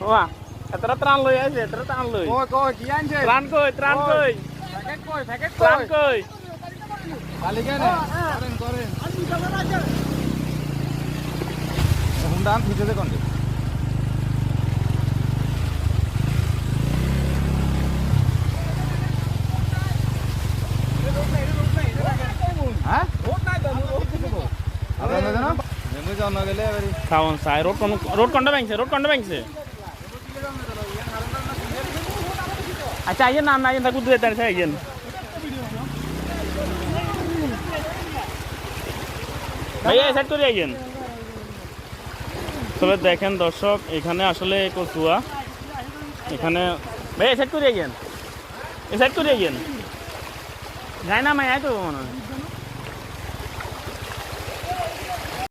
ওয়া এতটা ত্রাণ লই আছে এতটা ত্রাণ লই কই কই কি আনছে? ত্রাণ কই ত্রাণ কই প্যাকেট কই প্যাকেট ত্রাণ কই কই কেন করেন করেন হুন্ডা আন খুঁজে দেখুন আপনাদের না নেমে যাও না গেলে এবারে খাওন সাই রোড কোন রোড কোনটা ভাঙছে রোড কোনটা ভাঙছে। আচ্ছা না না আইয়েন তা কুদু দেন আইয়েন। ভাইয়া তবে দেখেন দর্শক, এখানে আসলে কচুয়া। এখানে ভাই এই সাইড করে আইয়েন। এই সাইড করে আইয়েন। যায় না মাই আয় তো মনে হয়।